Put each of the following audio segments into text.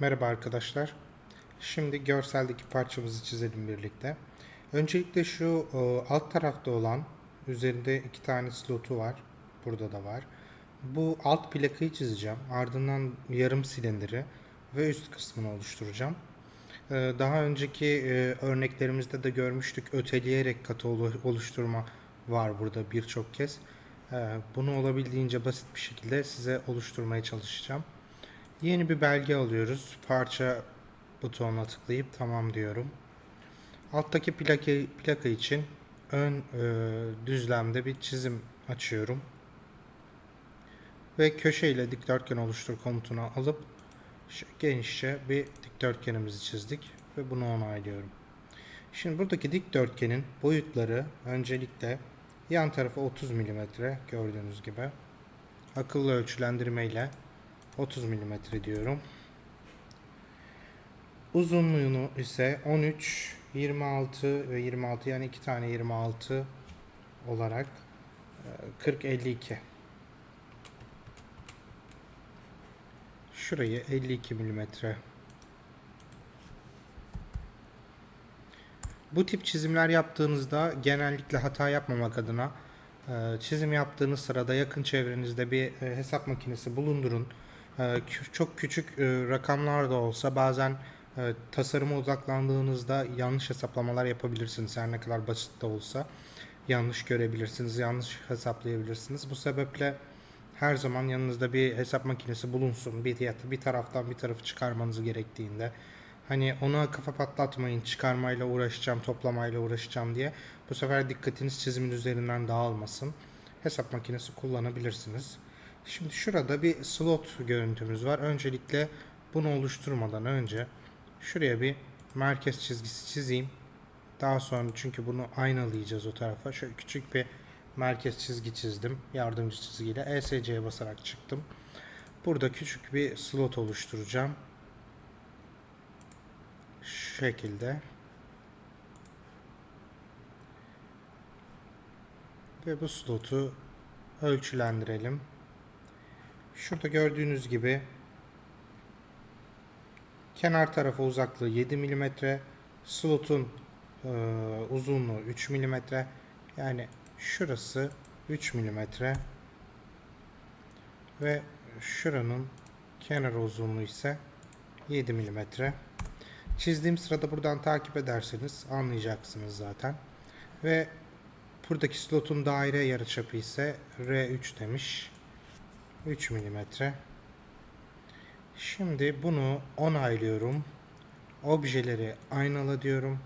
Merhaba arkadaşlar. Şimdi görseldeki parçamızı çizelim birlikte. Öncelikle şu e, alt tarafta olan üzerinde iki tane slotu var. Burada da var. Bu alt plakayı çizeceğim. Ardından yarım silindiri ve üst kısmını oluşturacağım. E, Daha önceki e, örneklerimizde de görmüştük. Öteleyerek katı olu- oluşturma var burada birçok kez. Bunu olabildiğince basit bir şekilde size oluşturmaya çalışacağım. Yeni bir belge alıyoruz. Parça butonuna tıklayıp tamam diyorum. Alttaki plaka, plaka için ön e, düzlemde bir çizim açıyorum. Ve köşe ile dikdörtgen oluştur komutunu alıp genişçe bir dikdörtgenimizi çizdik ve bunu onaylıyorum. Şimdi buradaki dikdörtgenin boyutları öncelikle yan tarafı 30 mm gördüğünüz gibi akıllı ölçülendirme ile 30 mm diyorum. Uzunluğunu ise 13, 26 ve 26 yani iki tane 26 olarak e, 40 52. Şurayı 52 mm. Bu tip çizimler yaptığınızda genellikle hata yapmamak adına e, çizim yaptığınız sırada yakın çevrenizde bir e, hesap makinesi bulundurun. E, kü- Çok küçük e, rakamlar da olsa bazen e, tasarıma odaklandığınızda yanlış hesaplamalar yapabilirsiniz. Her ne kadar basit de olsa yanlış görebilirsiniz, yanlış hesaplayabilirsiniz. Bu sebeple her zaman yanınızda bir hesap makinesi bulunsun. Bir, bir taraftan bir tarafı çıkarmanız gerektiğinde. Hani ona kafa patlatmayın, çıkarmayla uğraşacağım, toplamayla uğraşacağım diye. Bu sefer dikkatiniz çizimin üzerinden dağılmasın. Hesap makinesi kullanabilirsiniz. Şimdi şurada bir slot görüntümüz var. Öncelikle bunu oluşturmadan önce şuraya bir merkez çizgisi çizeyim. Daha sonra çünkü bunu aynalayacağız o tarafa. Şöyle küçük bir merkez çizgi çizdim. Yardımcı çizgiyle ESC'ye basarak çıktım. Burada küçük bir slot oluşturacağım. Şu şekilde. Ve bu slotu ölçülendirelim. Şurada gördüğünüz gibi kenar tarafa uzaklığı 7 mm, slotun e, uzunluğu 3 mm. Yani şurası 3 mm ve şuranın kenar uzunluğu ise 7 mm. Çizdiğim sırada buradan takip ederseniz anlayacaksınız zaten. Ve buradaki slotun daire yarıçapı ise R3 demiş. 3 mm. Şimdi bunu onaylıyorum. Objeleri aynala diyorum.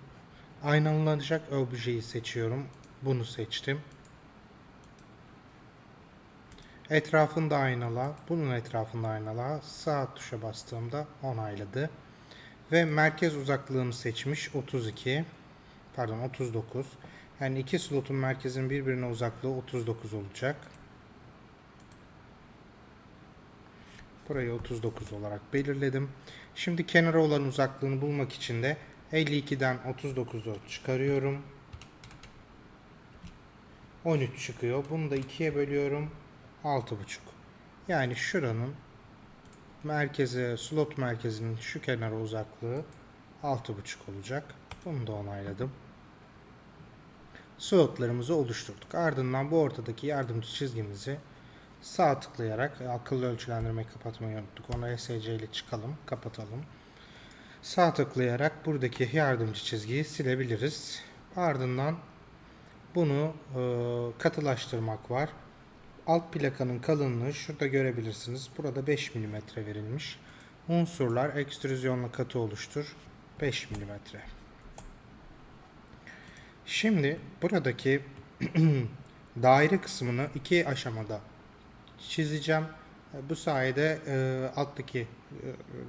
Aynalanacak objeyi seçiyorum. Bunu seçtim. Etrafında aynala. Bunun etrafında aynala. Sağ tuşa bastığımda onayladı. Ve merkez uzaklığını seçmiş 32. Pardon 39. Yani iki slotun merkezin birbirine uzaklığı 39 olacak. Burayı 39 olarak belirledim. Şimdi kenara olan uzaklığını bulmak için de 52'den 39'u çıkarıyorum. 13 çıkıyor. Bunu da 2'ye bölüyorum. 6,5. Yani şuranın merkeze, slot merkezinin şu kenara uzaklığı 6,5 olacak. Bunu da onayladım. Slotlarımızı oluşturduk. Ardından bu ortadaki yardımcı çizgimizi sağ tıklayarak akıllı ölçülendirmeyi kapatmayı unuttuk. Onu ESC ile çıkalım, kapatalım. Sağ tıklayarak buradaki yardımcı çizgiyi silebiliriz. Ardından bunu e, katılaştırmak var. Alt plakanın kalınlığı şurada görebilirsiniz. Burada 5 mm verilmiş. Unsurlar ekstrüzyonla katı oluştur. 5 mm. Şimdi buradaki daire kısmını iki aşamada çizeceğim. E, Bu sayede e, alttaki e,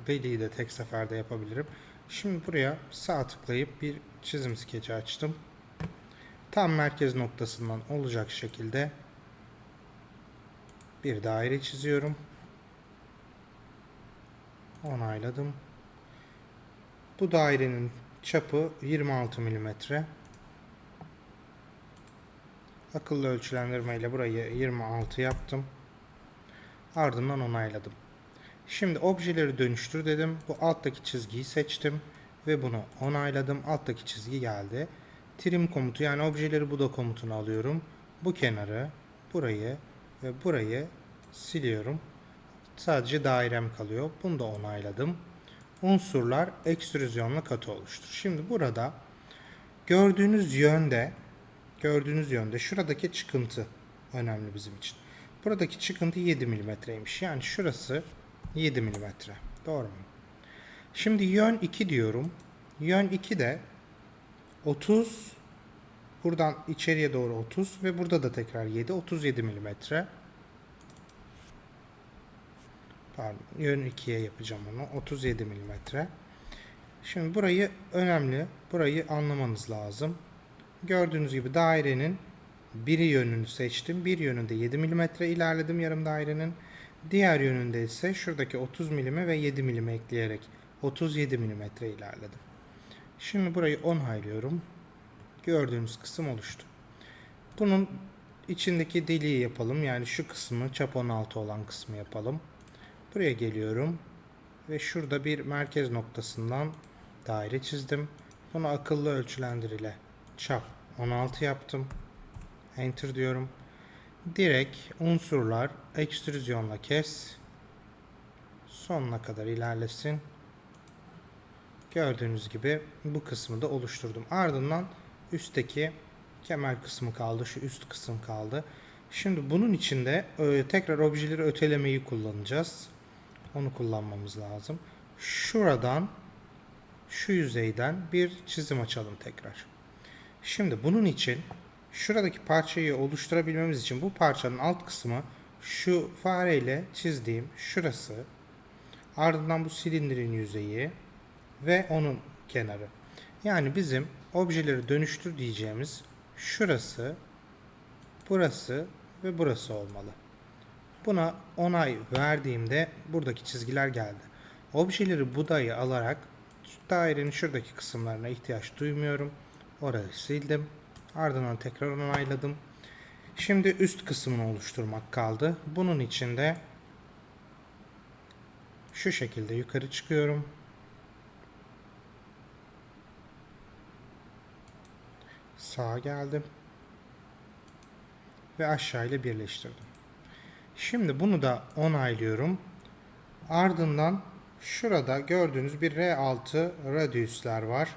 deliği de tek seferde yapabilirim. Şimdi buraya sağ tıklayıp bir çizim skeci açtım. Tam merkez noktasından olacak şekilde bir daire çiziyorum. Onayladım. Bu dairenin çapı 26 mm. Akıllı ölçülendirme ile burayı 26 yaptım. Ardından onayladım. Şimdi objeleri dönüştür dedim. Bu alttaki çizgiyi seçtim ve bunu onayladım. Alttaki çizgi geldi. Trim komutu yani objeleri bu da komutunu alıyorum. Bu kenarı, burayı ve burayı siliyorum. Sadece dairem kalıyor. Bunu da onayladım. Unsurlar ekstrüzyonla katı oluştur. Şimdi burada gördüğünüz yönde gördüğünüz yönde şuradaki çıkıntı önemli bizim için. Buradaki çıkıntı 7 milimetreymiş. Yani şurası 7 milimetre. Doğru mu? Şimdi yön 2 diyorum. Yön 2 de 30 buradan içeriye doğru 30 ve burada da tekrar 7 37 milimetre. Pardon, yön 2'ye yapacağım onu. 37 milimetre. Şimdi burayı önemli. Burayı anlamanız lazım. Gördüğünüz gibi dairenin biri yönünü seçtim. Bir yönünde 7 mm ilerledim yarım dairenin. Diğer yönünde ise şuradaki 30 mm ve 7 mm ekleyerek 37 mm ilerledim. Şimdi burayı onaylıyorum. Gördüğünüz kısım oluştu. Bunun içindeki deliği yapalım. Yani şu kısmı çap 16 olan kısmı yapalım. Buraya geliyorum ve şurada bir merkez noktasından daire çizdim. Bunu akıllı ölçülendir ile çap 16 yaptım. Enter diyorum. Direkt unsurlar ekstrüzyonla kes. Sonuna kadar ilerlesin. Gördüğünüz gibi bu kısmı da oluşturdum. Ardından üstteki kemer kısmı kaldı. Şu üst kısım kaldı. Şimdi bunun içinde e, tekrar objeleri ötelemeyi kullanacağız. Onu kullanmamız lazım. Şuradan şu yüzeyden bir çizim açalım tekrar. Şimdi bunun için şuradaki parçayı oluşturabilmemiz için bu parçanın alt kısmı şu fareyle çizdiğim şurası. Ardından bu silindirin yüzeyi ve onun kenarı. Yani bizim objeleri dönüştür diyeceğimiz şurası, burası ve burası olmalı. Buna onay verdiğimde buradaki çizgiler geldi. Objeleri budayı alarak dairenin şuradaki kısımlarına ihtiyaç duymuyorum. Orayı sildim. Ardından tekrar onayladım. Şimdi üst kısmını oluşturmak kaldı. Bunun için de şu şekilde yukarı çıkıyorum. Sağa geldim. Ve aşağı ile birleştirdim. Şimdi bunu da onaylıyorum. Ardından şurada gördüğünüz bir R6 radiusler var.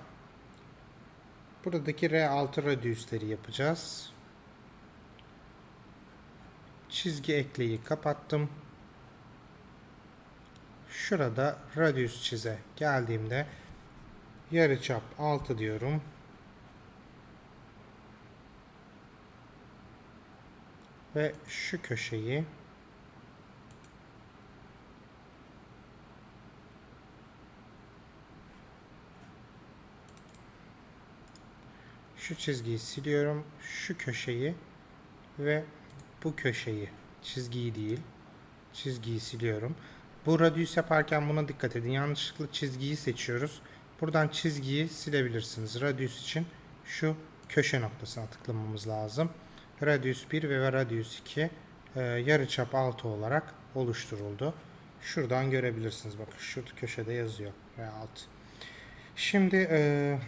Buradaki R6 radiusleri yapacağız. Çizgi ekleyi kapattım. Şurada radius çize geldiğimde yarıçap 6 diyorum. Ve şu köşeyi Şu çizgiyi siliyorum. Şu köşeyi ve bu köşeyi çizgiyi değil çizgiyi siliyorum. Bu radius yaparken buna dikkat edin. Yanlışlıkla çizgiyi seçiyoruz. Buradan çizgiyi silebilirsiniz. Radius için şu köşe noktasına tıklamamız lazım. Radius 1 ve radius 2 e, yarıçap 6 olarak oluşturuldu. Şuradan görebilirsiniz. Bakın şu köşede yazıyor. R6. Şimdi e,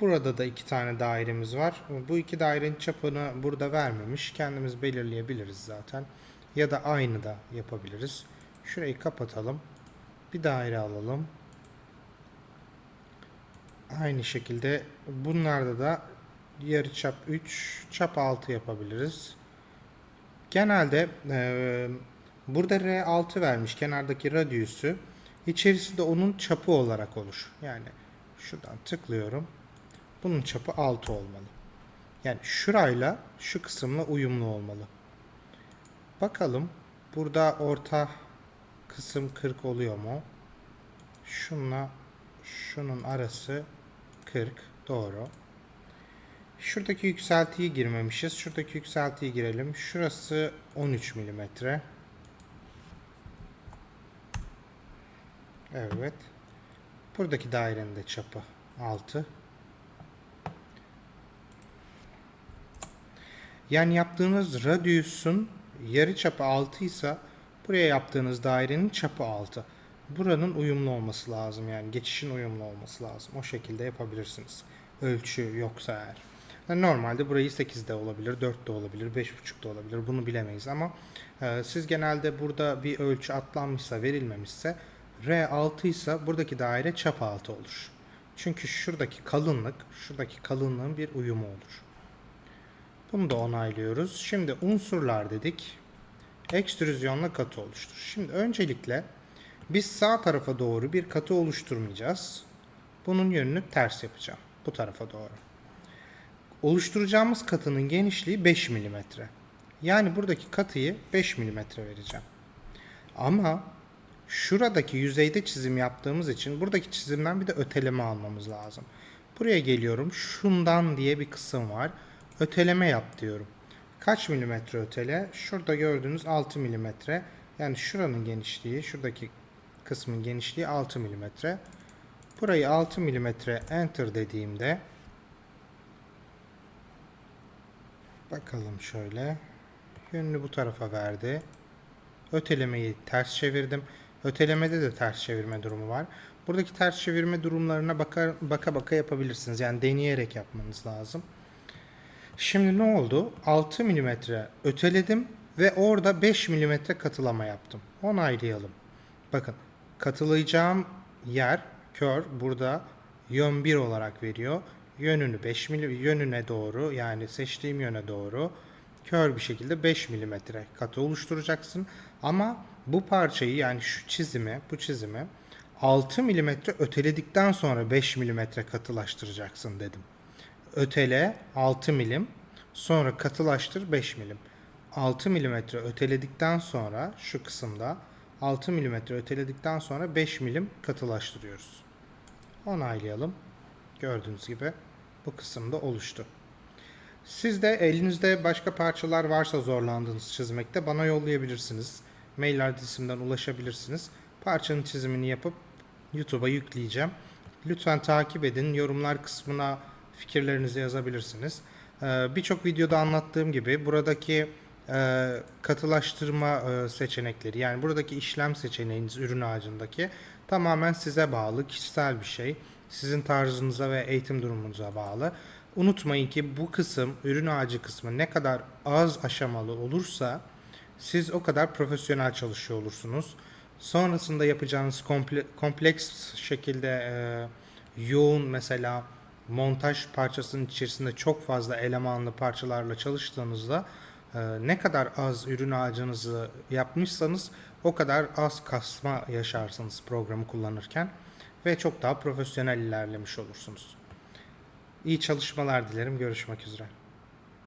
Burada da iki tane dairemiz var. Bu iki dairenin çapını burada vermemiş. Kendimiz belirleyebiliriz zaten. Ya da aynı da yapabiliriz. Şurayı kapatalım. Bir daire alalım. Aynı şekilde bunlarda da yarı çap 3, çap 6 yapabiliriz. Genelde e, burada R6 vermiş kenardaki radiüsü. İçerisi de onun çapı olarak olur. Yani şuradan tıklıyorum. Bunun çapı 6 olmalı. Yani şurayla şu kısımla uyumlu olmalı. Bakalım burada orta kısım 40 oluyor mu? Şunla şunun arası 40 doğru. Şuradaki yükseltiyi girmemişiz. Şuradaki yükseltiyi girelim. Şurası 13 milimetre. Evet. Buradaki dairenin de çapı 6. Yani yaptığınız radiusun yarıçapı 6 ise Buraya yaptığınız dairenin çapı 6. Buranın uyumlu olması lazım yani geçişin uyumlu olması lazım. O şekilde yapabilirsiniz. Ölçü yoksa eğer. Yani normalde burayı 8'de olabilir, 4'te olabilir, 5.5'da olabilir. Bunu bilemeyiz ama e, siz genelde burada bir ölçü atlanmışsa, verilmemişse R6 ise buradaki daire çap 6 olur. Çünkü şuradaki kalınlık, şuradaki kalınlığın bir uyumu olur. Bunu da onaylıyoruz. Şimdi unsurlar dedik. Ekstrüzyonla katı oluştur. Şimdi öncelikle biz sağ tarafa doğru bir katı oluşturmayacağız. Bunun yönünü ters yapacağım. Bu tarafa doğru. Oluşturacağımız katının genişliği 5 mm. Yani buradaki katıyı 5 mm vereceğim. Ama şuradaki yüzeyde çizim yaptığımız için buradaki çizimden bir de öteleme almamız lazım. Buraya geliyorum. Şundan diye bir kısım var. Öteleme yap diyorum. Kaç milimetre ötele? Şurada gördüğünüz 6 milimetre. Yani şuranın genişliği, şuradaki kısmın genişliği 6 milimetre. Burayı 6 milimetre enter dediğimde bakalım şöyle. Yönünü bu tarafa verdi. Ötelemeyi ters çevirdim. Ötelemede de ters çevirme durumu var. Buradaki ters çevirme durumlarına baka baka, baka yapabilirsiniz. Yani deneyerek yapmanız lazım. Şimdi ne oldu? 6 mm öteledim ve orada 5 mm katılama yaptım. Onaylayalım. Bakın katılayacağım yer kör burada yön 1 olarak veriyor. Yönünü 5 mm yönüne doğru yani seçtiğim yöne doğru kör bir şekilde 5 mm katı oluşturacaksın. Ama bu parçayı yani şu çizimi, bu çizimi 6 mm öteledikten sonra 5 mm katılaştıracaksın dedim. Ötele 6 milim, sonra katılaştır 5 milim. 6 milimetre öteledikten sonra şu kısımda 6 milimetre öteledikten sonra 5 milim katılaştırıyoruz. Onaylayalım. Gördüğünüz gibi bu kısımda oluştu. Siz de elinizde başka parçalar varsa zorlandığınız çizmekte bana yollayabilirsiniz. Mail adresimden ulaşabilirsiniz. Parçanın çizimini yapıp YouTube'a yükleyeceğim. Lütfen takip edin. Yorumlar kısmına fikirlerinizi yazabilirsiniz. Ee, Birçok videoda anlattığım gibi buradaki e, katılaştırma e, seçenekleri yani buradaki işlem seçeneğiniz ürün ağacındaki tamamen size bağlı kişisel bir şey. Sizin tarzınıza ve eğitim durumunuza bağlı. Unutmayın ki bu kısım ürün ağacı kısmı ne kadar az aşamalı olursa siz o kadar profesyonel çalışıyor olursunuz. Sonrasında yapacağınız komple- kompleks şekilde e, yoğun mesela montaj parçasının içerisinde çok fazla elemanlı parçalarla çalıştığınızda e, ne kadar az ürün ağacınızı yapmışsanız o kadar az kasma yaşarsınız programı kullanırken ve çok daha profesyonel ilerlemiş olursunuz. İyi çalışmalar dilerim. Görüşmek üzere.